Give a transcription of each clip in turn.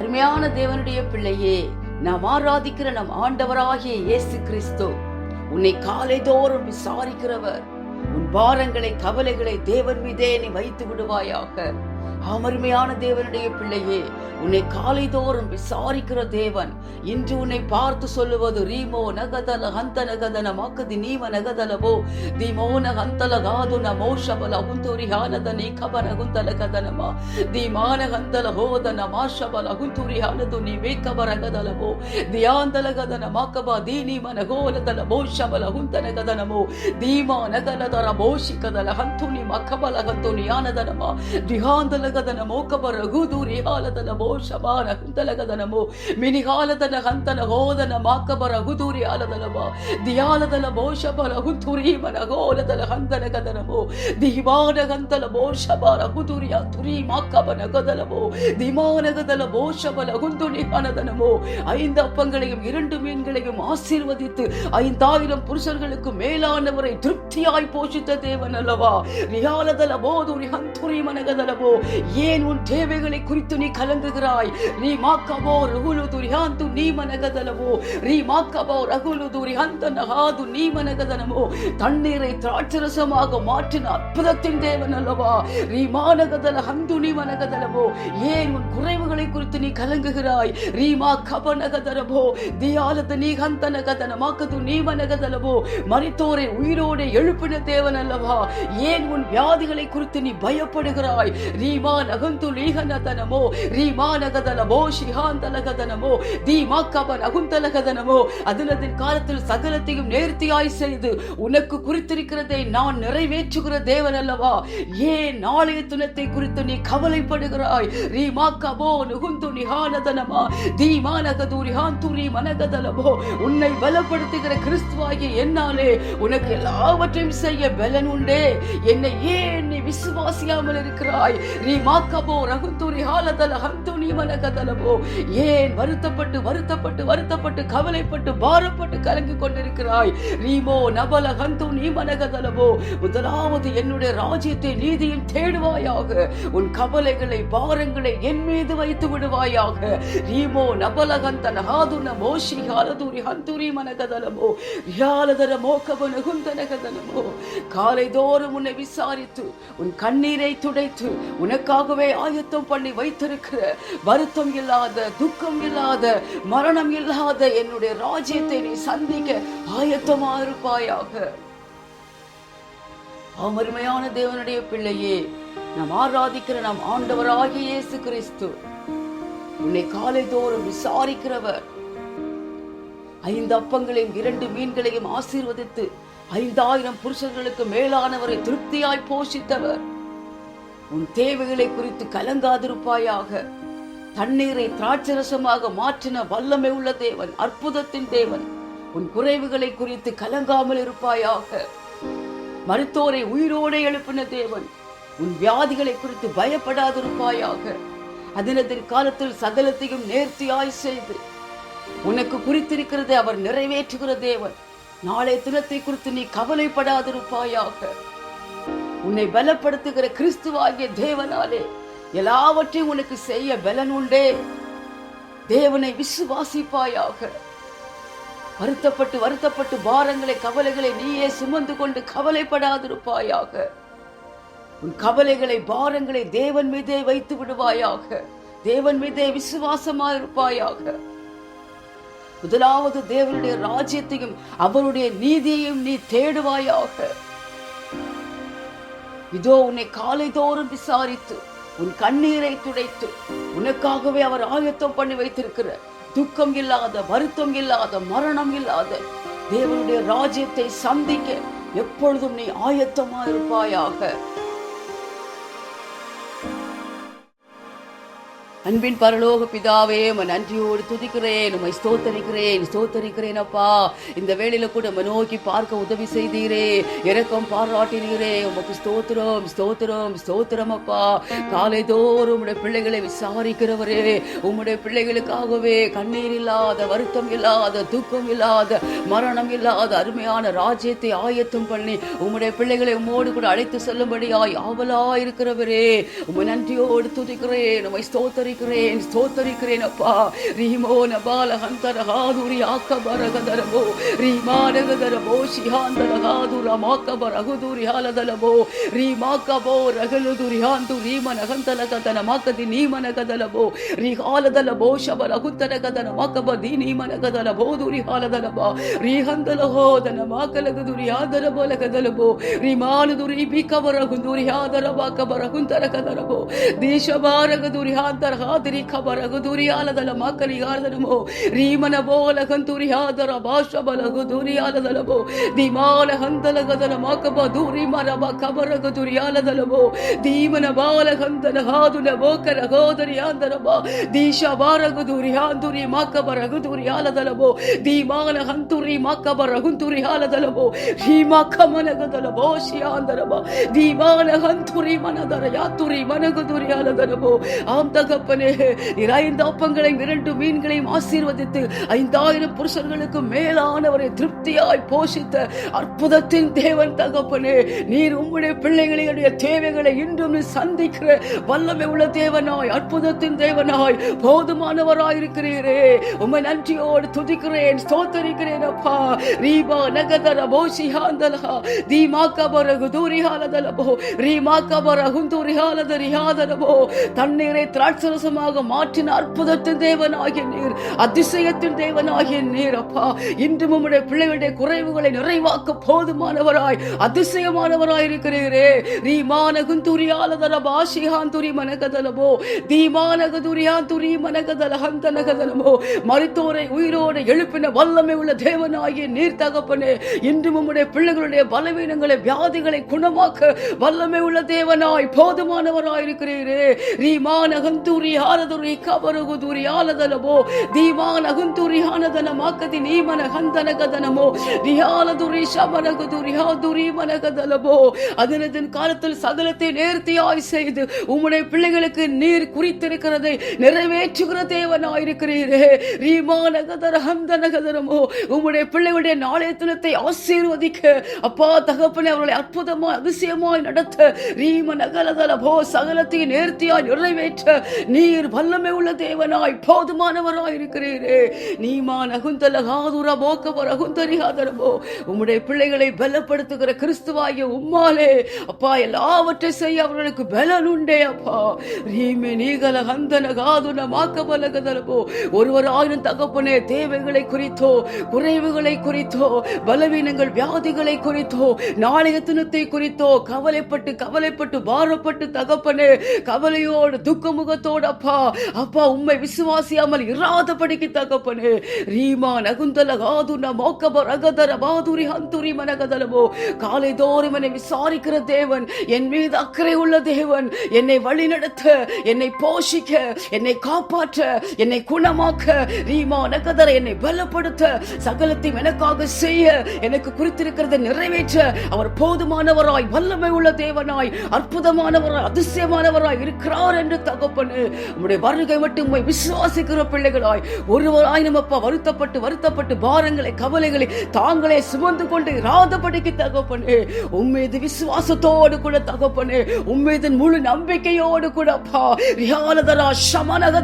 அருமையான தேவனுடைய பிள்ளையே நாம் ஆராதிக்கிற நம் ஆண்டவராகிய இயேசு கிறிஸ்து உன்னை காலைதோறும் விசாரிக்கிறவர். உன் பாரங்களை கவலைகளை தேவன் மீதே நீ வைத்து விடுவாயாக. அமருமையான தேவனுடைய பிள்ளையே உன்னை காலைதோறும் விசாரிக்கிற தேவன். இன்று உன்னை பார்த்து சொல்லுவது ரீமோ நகதல ஹந்த நகதன மாக்கதி நீம நகதலவோ தீமோ நகந்தல காதுன மோஷபல குந்தூரி ஹானதனே கபர குந்தல கதனமா தீமான ஹந்தல ஹோதன மாஷபல குந்தூரி ஹானது நீ வேக்கபர கதலவோ தியாந்தல கதன மாக்கபா தீனி மன கோலதல மோஷபல குந்தன கதனமோ தீமா நகலதர மோஷி கதல ஹந்துனி மக்கபல ஹந்துனி ஆனதனமா திகாந்தல ಗದನ ಮೋಕಬರ ಗುದೂರಿ ಹಾಲದಲ ಮೋಶಬಾನ ಹುಂತಲ ಗದನಮೋ ಮಿನಿಹಾಲದನ ಹಂತನ ಹೋದನ ಮಾಕಬರ ಗುದೂರಿ ಹಾಲದಲಮ ದಿಯಾಲದಲ ಮೋಶಬಲ ಹುಂತುರಿ ಮನ ಗೋಲದಲ ಹಂತನ ಗದನಮೋ ದಿವಾನ ಗಂತಲ ಮೋಶಬಲ ಹುದುರಿಯ ತುರಿ ಮಾಕಬನ ಗದಲಮோ திமான கதல மோஷபல குந்துணி அனதனமோ ஐந்து அப்பங்களையும் இரண்டு மீன்களையும் ஆசீர்வதித்து ஐந்தாயிரம் புருஷர்களுக்கு மேலானவரை திருப்தியாய் போஷித்த தேவன் அல்லவா ரியாலதல போதுரி ஹந்துரி மனகதலமோ ஏன் உன் தேவைகளை குறித்து நீ கலங்குகிறாய் நீ மாக்கபோ ரகுலு துரிஹாந்து நீ மனகதலமோ நீ மாக்கபோ ரகுலு துரிஹந்த நகாது நீ மனகதனமோ தண்ணீரை திராட்சரசமாக மாற்றின அற்புதத்தின் தேவன் அல்லவா? நீ மானகதல ஹந்து நீ மனகதலமோ ஏன் உன் குறைவுகளை குறித்து நீ கலங்குகிறாய்? ரீமா கபனகதனமோ தியாலத நீ ஹந்தனகதன மாக்கது நீ மனகதலமோ மரித்தோரை உயிரோடு எழுப்பின தேவன் அல்லவா? ஏன் உன் வியாதிகளை குறித்து நீ பயப்படுகிறாய்? ரீமா நகந்து லீகனதனமோ ரீமா நகதலமோ ஷிஹாந்தலகதனமோ தீமா கபன் அகுந்தலகதனமோ அதினதின் காலத்தில் சகலத்தையும் நேர்த்தியாய் செய்து உனக்கு குறித்திருக்கிறதை நான் நிறைவேற்றுகிற தேவன் அல்லவா ஏன் நாளைய துணத்தை குறித்து நீ கவலைப்படுகிறாய் ரீமா கபோ நுகுந்து நிஹானதனமா தீமா நகதூரி ஹாந்துரி மனகதலமோ உன்னை பலப்படுத்துகிற கிறிஸ்துவாகிய என்னாலே உனக்கு எல்லாவற்றையும் செய்ய பலன் உண்டே என்னை ஏன் நீ விசுவாசியாமல் இருக்கிறாய் நீ மாக்கபோ ரகுந்துரி ஹாலதல ஹந்துனி மனகதலமோ ஏன் வருத்தப்பட்டு வருத்தப்பட்டு வருத்தப்பட்டு கவலைப்பட்டு பாரப்பட்டு கலங்கி கொண்டிருக்கிறாய்? ரீமோ நபல கந்து நீ மனகதலவோ முதலாவது என்னுடைய ராஜ்யத்தை நீதியில் தேடுவாயாக. உன் கவலைகளை பாரங்களை என் மீது வைத்து விடுவாயாக. ரீமோ நபலகந்த நகாதுன மோஷி ஹாலதூரி ஹந்துரி மனகதலமோ. ரியாலதர மோகபன குந்தனகதலமோ காலை தோறும் உன்னை விசாரித்து உன் கண்ணீரை துடைத்து உனக்காகவே ஆயத்தம் பண்ணி வைத்திருக்கிற வருத்தம் இல்லாத துக்கம் இல்லாத மரணம் இல்லாத என்னுடைய ராஜ்யத்தை நீ சந்திக்க ஆயத்தமா இருப்பாயாக. அமருமையான தேவனுடைய பிள்ளையே நாம் ஆராதிக்கிற நம் ஆண்டவராகிய இயேசு கிறிஸ்து உன்னை காலை தோறும் விசாரிக்கிறவர். ஐந்து அப்பங்களையும் இரண்டு மீன்களையும் ஆசீர்வதித்து ஐந்தாயிரம் புருஷர்களுக்கு மேலானவரை திருப்தியாய் போஷித்தவர். உன் தேவைகளை குறித்து கலங்காதிருப்பாயாக. தண்ணீரை திராட்சரசமாக மாற்றின வல்லமை உள்ள தேவன் அற்புதத்தின் தேவன். உன் குறைவுகளை குறித்து கலங்காமல் இருப்பாயாக. மருத்தோரை உயிரோடு எழுப்பின தேவன் உன் வியாதிகளை குறித்து பயப்படாதிருப்பாயாக. அதினத்தின் காலத்தில் சகலத்தையும் நேர்த்தியாய் செய்து உனக்கு குறித்திருக்கிறதை அவர் நிறைவேற்றுகிற தேவன். நாளை தினத்தை குறித்து நீ கவலைப்படாதிருப்பாயாக. உன்னை பலப்படுத்துகிற கிறிஸ்துவாகிய தேவனாலே எல்லாவற்றையும் உனக்கு செய்ய பலன் உண்டே. தேவனை விசுவாசிப்பாயாக. வருத்தப்பட்டு வருத்தப்பட்டு பாரங்களை கவலைகளை நீயே சுமந்து கொண்டு கவலைப்படாதிருப்பாயாக. உன் கவலைகளை பாரங்களை தேவன் மீதே வைத்து விடுவாயாக. தேவன் மீதே விசுவாசமா இருப்பாயாக. முதலாவது தேவனுடைய ராஜ்யத்தையும் அவருடைய நீதியையும் நீ தேடுவாயாக. இதோ உன்னை காலை தோறும் விசாரித்து உன் கண்ணீரை துடைத்து உனக்காகவே அவர் ஆயத்தம் பண்ணி வைத்திருக்கிற துக்கம் இல்லாத வருத்தம் இல்லாத மரணம் இல்லாத தேவனுடைய ராஜ்யத்தை சந்திக்க எப்பொழுதும் நீ ஆயத்தமா இருப்பாயாக அன்பின் பரலோக பிதாவே உம்மை நன்றியோடு துதிக்கிறேன் உம்மை ஸ்தோத்தரிக்கிறேன் ஸ்தோத்தரிக்கிறேன் அப்பா. இந்த வேளையில கூட உம்மை நோக்கி பார்க்க உதவி செய்தீரே. இறக்கம் பாராட்டினீரே. உமக்கு ஸ்தோத்திரம் ஸ்தோத்திரம் ஸ்தோத்திரம் அப்பா. காலை தோறும் உம்முடைய பிள்ளைகளை விசாரிக்கிறவரே உம்முடைய பிள்ளைகளுக்காகவே கண்ணீர் இல்லாத வருத்தம் இல்லாத துக்கம் இல்லாத மரணம் இல்லாத அருமையான ராஜ்யத்தை ஆயத்தம் பண்ணி உம்முடைய பிள்ளைகளை உம்மோடு கூட அழைத்து செல்லும்படியாய் ஆவலா இருக்கிறவரே உம்மை நன்றியோடு துதிக்கிறேன் உம்மை ஸ்தோத்தரி ಸ್ತೋತರಿಕರೇನ್ ಸ್ತೋತರಿಕರೇನಪ್ಪ ರೀಮೋನ ಬಾಲ ಹಂತರ ಹಾದುರಿ ಆಕ ಬರಗದರಬೋ ರೀಮಾನಗದರಬೋ ಶಿಹಾಂತರ ಹಾದುರ ಮಾಕ ಬರಹುದು ರಿಹಾಲದಲಬೋ ರೀಮಾಕಬೋ ರಗಲುದು ರಿಹಾಂತು ರೀಮನ ಹಂತಲ ಕದನ ಮಾಕದಿ ನೀಮನ ಕದಲಬೋ ರಿಹಾಲದಲಬೋ ಶಬರ ಹುತ್ತನ ಕದನ ಮಾಕಬ ದಿ ನೀಮನ ಕದಲಬೋ ಬಾ ರೀಹಂದಲ ಹೋದನ ಮಾಕಲಗದು ರಿಯಾದರ ಬೋಲ ಕದಲಬೋ ರಿಮಾನದು ರೀ ಬಿಕಬರ ಗುಂದು ರಿಹಾದರ ಬಾಕಬರ ಹುಂತರ ಕದಲಬೋ ದೇಶ ಬಾರಗದು ರಿಹಾಂತರ ಯಾದರಿ ಖಬರಗು ದುರಿಯಾಲದಲ ಮಕ್ಕಳಿಗಾರದನಮೋ ರೀಮನ ಬೋಲಹಂ ತುರಿಯಾದರ ಭಾಷ ಬಲಗು ದುರಿಯಾಲದಲಮೋ ದಿಮಾಲ ಹಂತಲಗದನ ಮಕಬ ದೂರಿ ಮರಬ ಖಬರಗು ದುರಿಯಾಲದಲಮೋ ದೀಮನ ಬಾಲ ಹಂತನ ಹಾದುನ ಬೋಕರ ಹೋದರಿ ಆಂದರಬ ದೀಶ ಬಾರಗು ದುರಿಯಾಂದುರಿ ಮಕಬ ರಘು ದುರಿಯಾಲದಲಮೋ ದೀಮಾಲ ಹಂತುರಿ ಮಕಬ ರಘುಂತುರಿ ಹಾಲದಲಮೋ ರೀಮ ಕಮನಗದಲಬೋ ಶಿಯಾಂದರಬ ದೀಮಾಲ ಹಂತುರಿ ಮನದರ ಯಾತುರಿ ಮನಗು ದುರಿಯಾಲದಲಮೋ ಆಮ್ ತಗಪ್ಪನ தகப்பனே நீர் ஐந்து அப்பங்களையும் இரண்டு மீன்களையும் ஆசீர்வதித்து ஐந்தாயிரம் புருஷர்களுக்கு மேலானவரை திருப்தியாய் போஷித்த அற்புதத்தின் தேவன் தகப்பனே நீர் உங்களுடைய பிள்ளைகளுடைய தேவைகளை இன்றும் நீ சந்திக்கிற வல்லமை உள்ள தேவனாய் அற்புதத்தின் தேவனாய் போதுமானவராய் இருக்கிறீரே உம்மை நன்றியோடு துதிக்கிறேன் ஸ்தோத்தரிக்கிறேன் அப்பா. ரீபா நகதர போஷிஹாந்தலஹா தீமாக்கபரகு தூரிஹாலதலபோ ரீமாக்கபரகும் தூரிஹாலதரிஹாதலபோ தண்ணீரை திராட்சர விசுவாசமாக மாற்றின அற்புதத்தின் தேவனாகிய நீர் அதிசயத்தின் தேவனாகிய நீர் அப்பா. இன்றும் உம்முடைய பிள்ளைகளுடைய குறைவுகளை நிறைவாக்க போதுமானவராய் அதிசயமானவராய் இருக்கிறீரே. ரீமானகுந்துரியாலதர பாஷிஹாந்துரி மனகதலமோ தீமானக துரியான் துரி மனகதல ஹந்தனகதலமோ மருத்துவரை உயிரோடு எழுப்பின வல்லமை உள்ள தேவனாகிய நீர் தகப்பனே இன்றும் உம்முடைய பிள்ளைகளுடைய பலவீனங்களை வியாதிகளை குணமாக்க வல்லமை உள்ள தேவனாய் போதுமானவராய் இருக்கிறீரே. ரீமானகந்தூரி ஆலதுரி கபரகுதுரி ஆலதலமோ தீமானகுந்துரி ஆனதன மாக்கதி நீமன ஹந்தனகதனமோ ரியாலதுரி சமனகுதுரி ஹாதுரி மனகதலமோ அதனதன் காலத்தில் சகலத்தை நேர்த்தியாய் செய்து உம்முடைய பிள்ளைகளுக்கு நீர் குறித்திருக்கிறதை நிறைவேற்றுகிற தேவனாயிருக்கிறீரே. ரீமானகதர ஹந்தனகதனமோ உம்முடைய பிள்ளைகளுடைய நாளைய தினத்தை ஆசீர்வதிக்க. அப்பா தகப்பனை அவர்களை அற்புதமாய் அதிசயமாய் நடத்த. ரீம நகலதலபோ சகலத்தை நேர்த்தியாய் நிறைவேற்ற. நீர் வல்லமை உள்ள தேவனாய் போதுமானவராய் இருக்கிறீரே. நீமா நகுந்தல போக்கவர் போக்க ரகுந்தரிகாதரபோ உம்முடைய பிள்ளைகளை பலப்படுத்துகிற கிறிஸ்துவாகிய உம்மாலே. அப்பா எல்லாவற்றை செய்ய அவர்களுக்கு பலன் உண்டே அப்பா. ரீமே நீகல ஹந்தன காதுன மாக்கபலகதலபோ ஒருவராயினும் தகப்பனே தேவைகளை குறித்தோ குறைவுகளை குறித்தோ பலவீனங்கள் வியாதிகளை குறித்தோ நாளைய தினத்தை குறித்தோ கவலைப்பட்டு கவலைப்பட்டு பாரப்பட்டு தகப்பனே கவலையோடு துக்க முகத்தோடு அப்பா அப்பா உண்மை விசுவாசியாமல் இராதபடிக்கு தகப்பனே ரீமா நகுந்தல காதுன மோக்கப ரகதர மாதுரி ஹந்துரி மனகதலமோ. காலை தோறும் என்னை விசாரிக்கிற தேவன் என் மீது அக்கறை உள்ள தேவன். என்னை வழிநடத்த என்னை போஷிக்க என்னை காப்பாற்ற என்னை குணமாக்க. ரீமா நகதர என்னை பலப்படுத்த சகலத்தையும் எனக்காக செய்ய எனக்கு குறித்திருக்கிறதை நிறைவேற்ற. அவர் போதுமானவராய் வல்லமை உள்ள தேவனாய் அற்புதமானவராய் அதிசயமானவராய் இருக்கிறார் என்று தகப்பனு. உம்முடைய வருகை மட்டும் உண்மை விசுவாசிக்கிற பிள்ளைகளாய். ஒருவராய் நம்ம அப்பா வருத்தப்பட்டு வருத்தப்பட்டு பாரங்களை கவலைகளை தாங்களே சுமந்து கொண்டு இராதபடிக்கு தகப்பனு. உம்மீது விசுவாசத்தோடு கூட தகப்பனு. உம்மீது முழு நம்பிக்கையோடு கூட அப்பா. ரியாலதரா சமனக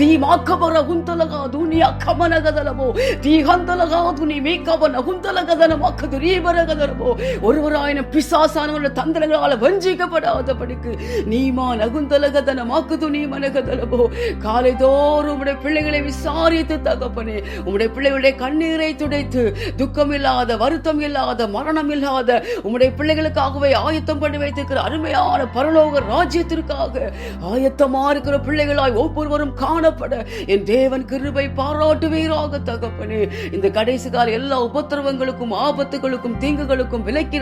தீ தீமாக்கபர குந்தலகா துனியா கமனகதரமோ தீகந்தலகா துனி மீக்கபன குந்தலகதனமாக்க துரீபரகதரமோ ஒருவராயின பிசாசானவர்கள் தந்திரங்களால் வஞ்சிக்கப்படாதபடிக்கு நீமா நகுந்தலகதன மாக்கு துணி மனக தலபோ காலை தோறும் உடைய பிள்ளைகளை விசாரித்து தகப்பனே உடைய பிள்ளைகளுடைய கண்ணீரை துடைத்து துக்கம் இல்லாத வருத்தம் இல்லாத மரணம் இல்லாத உடைய பிள்ளைகளுக்காகவே ஆயத்தம் பண்ணி வைத்திருக்கிற அருமையான பரலோக ராஜ்யத்திற்காக ஆயத்தமா இருக்கிற பிள்ளைகளாய் ஒவ்வொருவரும் காணப்பட என் தேவன் கிருபை பாராட்டுவீராக தகப்பனே. இந்த கடைசி கால எல்லா உபத்திரவங்களுக்கும் ஆபத்துகளுக்கும் தீங்குகளுக்கும் விலக்கி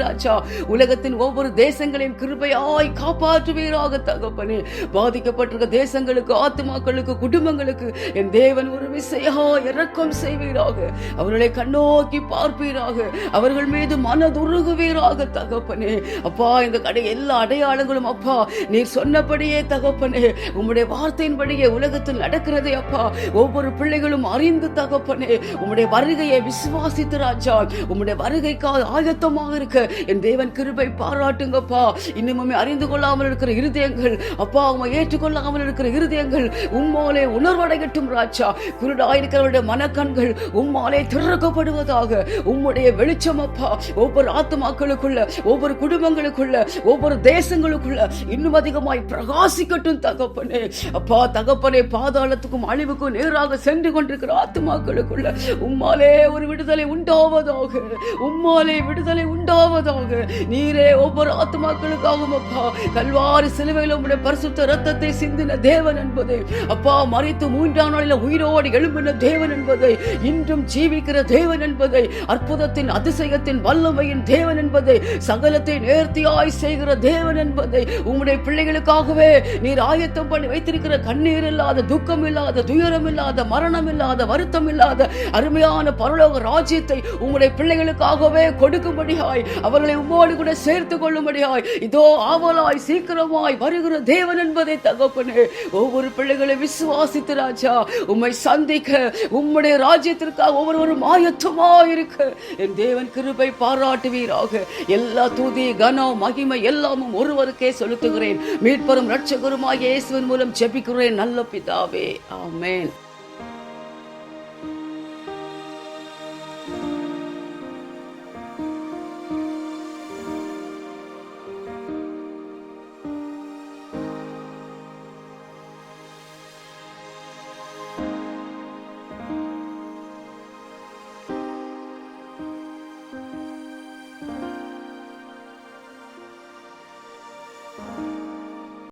உலகத்தின் ஒவ்வொரு தேசங்களையும் கிருபையாய் காப்பாற்றுவீராக தகப்பனே. பாதிக்கப்பட்டிருக்க தேசங்களுக்கு ஆத்மாக்களுக்கு குடும்பங்களுக்கு என் தேவன் ஒரு விசையா இறக்கம் செய்வீராக. அவர்களை கண்ணோக்கி பார்ப்பீராக. அவர்கள் மீது மனதுருகுவீராக தகப்பனே. அப்பா இந்த கடை எல்லா அடையாளங்களும் அப்பா நீர் சொன்னபடியே தகப்பனே. உம்முடைய வார்த்தையின்படியே உலகத்தில் நடக்கிறதே அப்பா. ஒவ்வொரு பிள்ளைகளும் அறிந்து தகப்பனே. உம்முடைய வருகையை விசுவாசித்து ராஜா. உம்முடைய வருகைக்காக ஆயத்தமாக இருக்க. என் தேவன் கிருபை பாராட்டுங்கப்பா. இன்னுமே அறிந்து கொள்ளாமல் இருக்கிற இருதயங்கள் அப்பா உம்மை ஏற்றுக்கொள்ளாமல் இருக்கிற இருதயங்கள் உம்மாலே உணர்வடையட்டும் ராஜா. குருடாயிருக்கிறவருடைய மனக்கண்கள் உம்மாலே திறக்கப்படுவதாக உம்முடைய வெளிச்சம் அப்பா. ஒவ்வொரு ஆத்துமாக்களுக்குள்ள ஒவ்வொரு குடும்பங்களுக்குள்ள ஒவ்வொரு தேசங்களுக்குள்ள இன்னும் அதிகமாய் பிரகாசிக்கட்டும் தகப்பனே. அப்பா தகப்பனே பாதாளத்துக்கும் அழிவுக்கும் நேராக சென்று கொண்டிருக்கிற ஆத்துமாக்களுக்குள்ள உம்மாலே ஒரு விடுதலை உண்டாவதாக உம்மாலே விடுதலை உண்டாவதாக. நீரே ஒவ்வொரு ஆத்துமாக்களுக்காகவும் அப்பா. கல்வாறு சிலுவையில் உம்முடைய பரிசுத்த ரத்தத்தை சிந்தின தேவன் என்பது. அப்பா மறைத்து மூன்றாம் நாளில் உயிரோடு எழும்பின தேவன் என்பதை இன்றும் ஜீவிக்கிற தேவன் என்பதை அற்புதத்தின் அதிசயத்தின் வல்லமையின் தேவன் என்பதை சகலத்தை நேர்த்தியாய் செய்கிற தேவன் என்பதை உம்முடைய பிள்ளைகளுக்காகவே நீர் ஆயத்தம் பண்ணி வைத்திருக்கிற கண்ணீர் இல்லாத துக்கம் இல்லாத துயரம் இல்லாத மரணம் இல்லாத வருத்தம் இல்லாத அருமையான பரலோக ராஜ்யத்தை உங்களுடைய பிள்ளைகளுக்காகவே கொடுக்கும்படியாய் அவர்களை உம்மோடு கூட சேர்த்து கொள்ளும்படியாய் இதோ ஆவலாய் சீக்கிரமாய் வருகிற தேவன் என்பதை தகப்பனே ஒவ்வொரு பிள்ளைகளை விசுவாசித்து ராஜா உம்மை சந்திக்க உம்முடைய ராஜ்யத்திற்காக ஒவ்வொருவரும் ஆயத்தமா இருக்க. என் தேவன் கிருபை பாராட்டுவீராக. எல்லா தூதி கனம் மகிமை எல்லாமும் ஒருவருக்கே செலுத்துகிறேன். மீட்பரும் ரட்சகருமாய் இயேசுவின் மூலம் ஜெபிக்கிறேன் நல்ல பிதாவே. ஆமேன்.